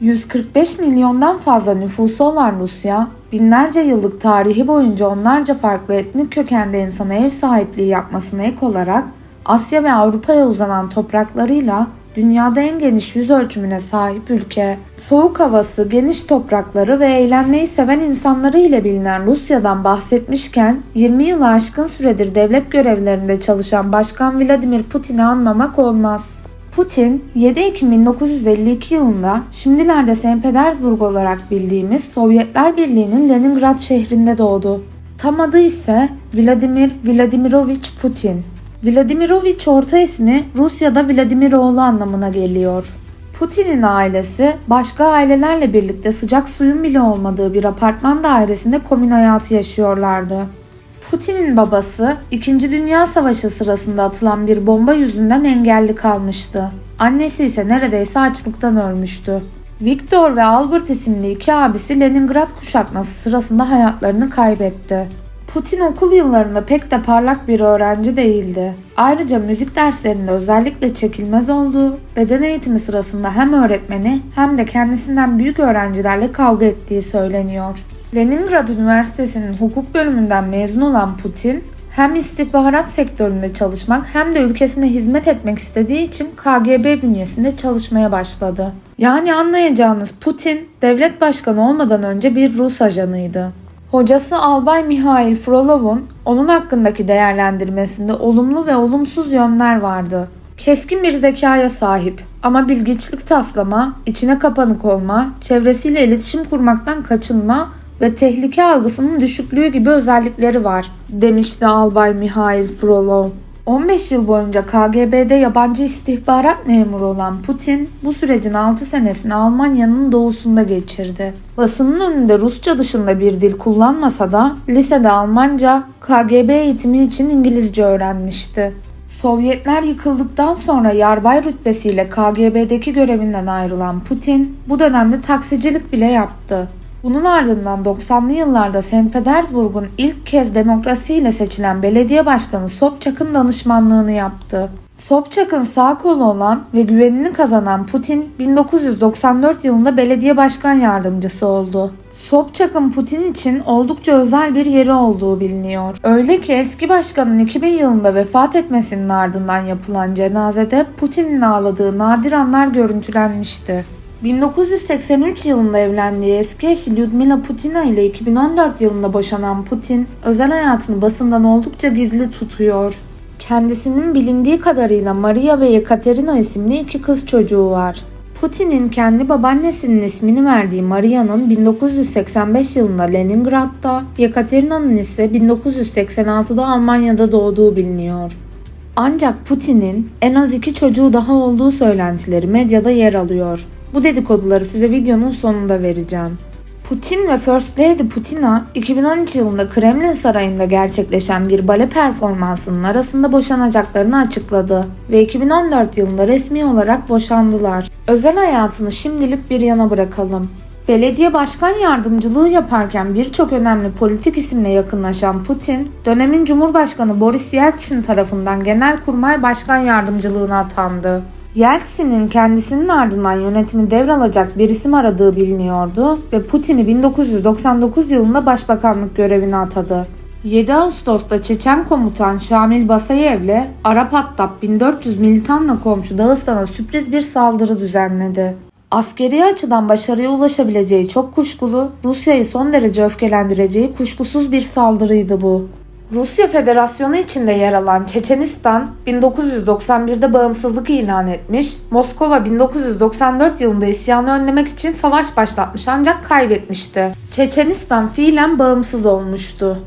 145 milyondan fazla nüfusu olan Rusya, binlerce yıllık tarihi boyunca onlarca farklı etnik kökende insana ev sahipliği yapmasına ek olarak Asya ve Avrupa'ya uzanan topraklarıyla dünyada en geniş yüz ölçümüne sahip ülke. Soğuk havası, geniş toprakları ve eğlenmeyi seven insanları ile bilinen Rusya'dan bahsetmişken 20 yılı aşkın süredir devlet görevlerinde çalışan Başkan Vladimir Putin'i anmamak olmaz. Putin 7 Ekim 1952 yılında şimdilerde St. Petersburg olarak bildiğimiz Sovyetler Birliği'nin Leningrad şehrinde doğdu. Tam adı ise Vladimir Vladimirovich Putin. Vladimirovich orta ismi Rusya'da Vladimiroğlu anlamına geliyor. Putin'in ailesi başka ailelerle birlikte sıcak suyun bile olmadığı bir apartman dairesinde komün hayatı yaşıyorlardı. Putin'in babası 2. Dünya Savaşı sırasında atılan bir bomba yüzünden engelli kalmıştı. Annesi ise neredeyse açlıktan ölmüştü. Viktor ve Albert isimli iki abisi Leningrad kuşatması sırasında hayatlarını kaybetti. Putin okul yıllarında pek de parlak bir öğrenci değildi. Ayrıca müzik derslerinde özellikle çekilmez olduğu, beden eğitimi sırasında hem öğretmeni hem de kendisinden büyük öğrencilerle kavga ettiği söyleniyor. Leningrad Üniversitesi'nin hukuk bölümünden mezun olan Putin, hem istihbarat sektöründe çalışmak hem de ülkesine hizmet etmek istediği için KGB bünyesinde çalışmaya başladı. Yani anlayacağınız Putin, devlet başkanı olmadan önce bir Rus ajanıydı. Hocası Albay Mihail Frolov'un onun hakkındaki değerlendirmesinde olumlu ve olumsuz yönler vardı. Keskin bir zekaya sahip ama bilgiçlik taslama, içine kapanık olma, çevresiyle iletişim kurmaktan kaçınma ve tehlike algısının düşüklüğü gibi özellikleri var, demişti Albay Mihail Frolov. 15 yıl boyunca KGB'de yabancı istihbarat memuru olan Putin bu sürecin 6 senesini Almanya'nın doğusunda geçirdi. Basının önünde Rusça dışında bir dil kullanmasa da lisede Almanca, KGB eğitimi için İngilizce öğrenmişti. Sovyetler yıkıldıktan sonra yarbay rütbesiyle KGB'deki görevinden ayrılan Putin bu dönemde taksicilik bile yaptı. Bunun ardından 90'lı yıllarda St. Petersburg'un ilk kez demokrasiyle seçilen belediye başkanı Sobchak'ın danışmanlığını yaptı. Sobchak'ın sağ kolu olan ve güvenini kazanan Putin 1994 yılında belediye başkan yardımcısı oldu. Sobchak'ın Putin için oldukça özel bir yeri olduğu biliniyor. Öyle ki eski başkanın 2000 yılında vefat etmesinin ardından yapılan cenazede Putin'in ağladığı nadir anlar görüntülenmişti. 1983 yılında evlendiği eski eşi Lyudmila Putina ile 2014 yılında boşanan Putin, özel hayatını basından oldukça gizli tutuyor. Kendisinin bilindiği kadarıyla Maria ve Yekaterina isimli iki kız çocuğu var. Putin'in kendi babaannesinin ismini verdiği Maria'nın 1985 yılında Leningrad'da, Yekaterina'nın ise 1986'da Almanya'da doğduğu biliniyor. Ancak Putin'in en az iki çocuğu daha olduğu söylentileri medyada yer alıyor. Bu dedikoduları size videonun sonunda vereceğim. Putin ve First Lady Putina 2013 yılında Kremlin Sarayı'nda gerçekleşen bir bale performansının arasında boşanacaklarını açıkladı ve 2014 yılında resmi olarak boşandılar. Özel hayatını şimdilik bir yana bırakalım. Belediye başkan yardımcılığı yaparken birçok önemli politik isimle yakınlaşan Putin, dönemin Cumhurbaşkanı Boris Yeltsin tarafından Genelkurmay Başkan Yardımcılığına atandı. Yeltsin'in kendisinin ardından yönetimi devralacak bir isim aradığı biliniyordu ve Putin'i 1999 yılında başbakanlık görevine atadı. 7 Ağustos'ta Çeçen komutan Şamil Basayev'le Arap Hattab 1400 militanla komşu Dağıstan'a sürpriz bir saldırı düzenledi. Askeri açıdan başarıya ulaşabileceği çok kuşkulu, Rusya'yı son derece öfkelendireceği kuşkusuz bir saldırıydı bu. Rusya Federasyonu içinde yer alan Çeçenistan 1991'de bağımsızlık ilan etmiş, Moskova 1994 yılında isyanı önlemek için savaş başlatmış ancak kaybetmişti. Çeçenistan fiilen bağımsız olmuştu.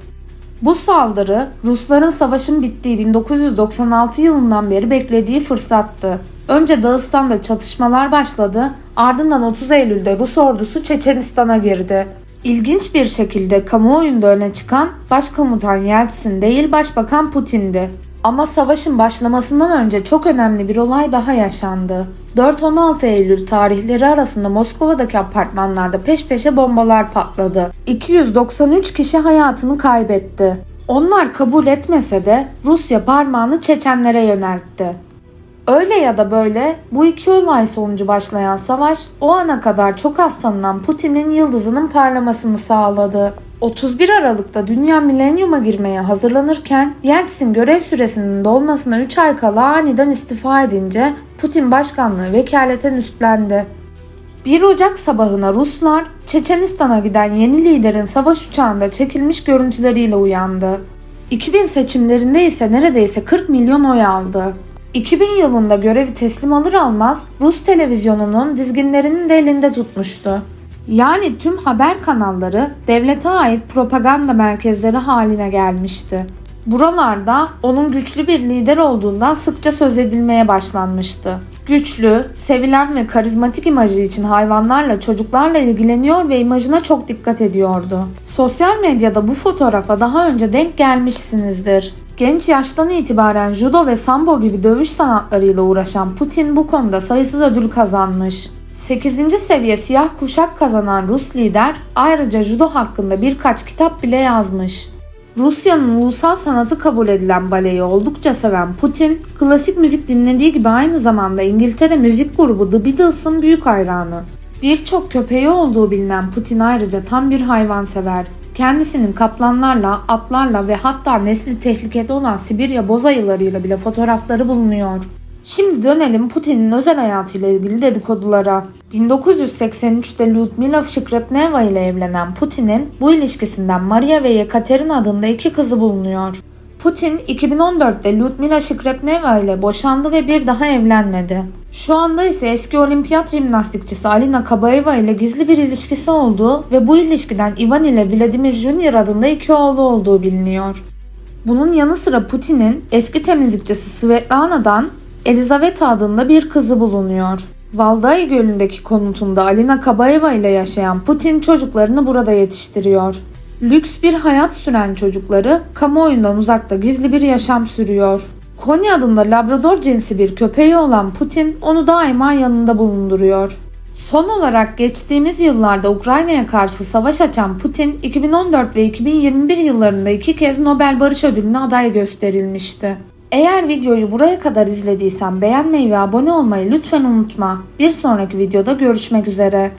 Bu saldırı Rusların savaşın bittiği 1996 yılından beri beklediği fırsattı. Önce Dağıstan'da çatışmalar başladı, ardından 30 Eylül'de Rus ordusu Çeçenistan'a girdi. İlginç bir şekilde kamuoyunda öne çıkan Başkomutan Yeltsin değil Başbakan Putin'di. Ama savaşın başlamasından önce çok önemli bir olay daha yaşandı. 4-16 Eylül tarihleri arasında Moskova'daki apartmanlarda peş peşe bombalar patladı. 293 kişi hayatını kaybetti. Onlar kabul etmese de Rusya parmağını Çeçenlere yöneltti. Öyle ya da böyle bu iki olay sonucu başlayan savaş o ana kadar çok az tanınan Putin'in yıldızının parlamasını sağladı. 31 Aralık'ta dünya milenyuma girmeye hazırlanırken Yeltsin görev süresinin dolmasına 3 ay kala aniden istifa edince Putin başkanlığı vekaleten üstlendi. 1 Ocak sabahına Ruslar Çeçenistan'a giden yeni liderin savaş uçağında çekilmiş görüntüleriyle uyandı. 2000 seçimlerinde ise neredeyse 40 milyon oy aldı. 2000 yılında görevi teslim alır almaz Rus televizyonunun dizginlerinin de elinde tutmuştu. Yani tüm haber kanalları devlete ait propaganda merkezleri haline gelmişti. Buralarda onun güçlü bir lider olduğundan sıkça söz edilmeye başlanmıştı. Güçlü, sevilen ve karizmatik imajı için hayvanlarla, çocuklarla ilgileniyor ve imajına çok dikkat ediyordu. Sosyal medyada bu fotoğrafa daha önce denk gelmişsinizdir. Genç yaştan itibaren judo ve sambo gibi dövüş sanatlarıyla uğraşan Putin bu konuda sayısız ödül kazanmış. 8. seviye siyah kuşak kazanan Rus lider ayrıca judo hakkında birkaç kitap bile yazmış. Rusya'nın ulusal sanatı kabul edilen baleyi oldukça seven Putin, klasik müzik dinlediği gibi aynı zamanda İngiltere müzik grubu The Beatles'ın büyük hayranı. Birçok köpeği olduğu bilinen Putin ayrıca tam bir hayvansever. Kendisinin kaplanlarla, atlarla ve hatta nesli tehlikede olan Sibirya boz ayılarıyla bile fotoğrafları bulunuyor. Şimdi dönelim Putin'in özel hayatıyla ilgili dedikodulara. 1983'te Lyudmila Shkrepneva ile evlenen Putin'in bu ilişkisinden Maria ve Yekaterina adında iki kızı bulunuyor. Putin 2014'te Lyudmila Shkrepneva ile boşandı ve bir daha evlenmedi. Şu anda ise eski olimpiyat jimnastikçisi Alina Kabayeva ile gizli bir ilişkisi olduğu ve bu ilişkiden Ivan ile Vladimir Junior adında iki oğlu olduğu biliniyor. Bunun yanı sıra Putin'in eski temizlikçisi Svetlana'dan Elizaveta adında bir kızı bulunuyor. Valdai Gölü'ndeki konutunda Alina Kabayeva ile yaşayan Putin çocuklarını burada yetiştiriyor. Lüks bir hayat süren çocukları kamuoyundan uzakta gizli bir yaşam sürüyor. Konya adında Labrador cinsi bir köpeği olan Putin onu daima yanında bulunduruyor. Son olarak geçtiğimiz yıllarda Ukrayna'ya karşı savaş açan Putin 2014 ve 2021 yıllarında iki kez Nobel Barış Ödülü'ne aday gösterilmişti. Eğer videoyu buraya kadar izlediysen beğenmeyi ve abone olmayı lütfen unutma. Bir sonraki videoda görüşmek üzere.